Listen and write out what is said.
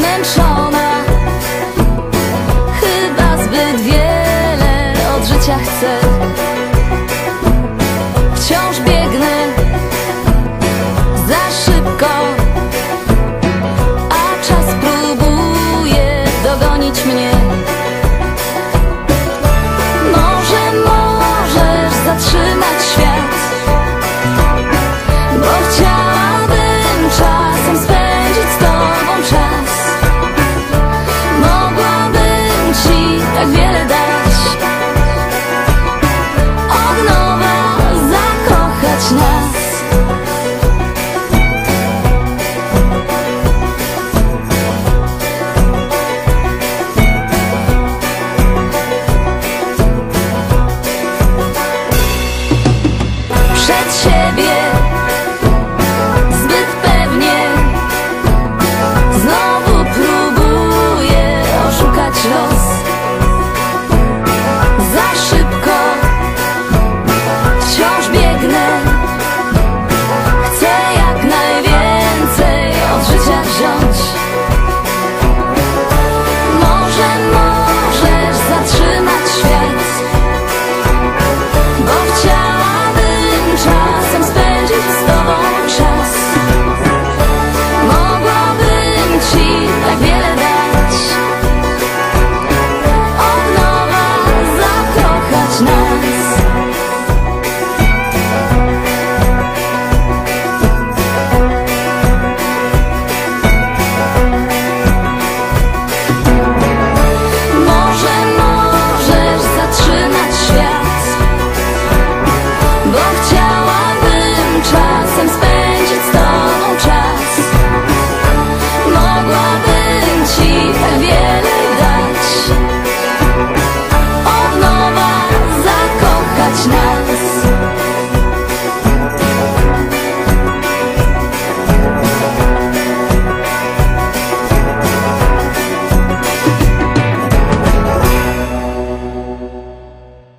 zmęczona Chyba zbyt wiele od życia chcę. Wciąż biegnę za szybko A czas próbuje dogonić mnie dla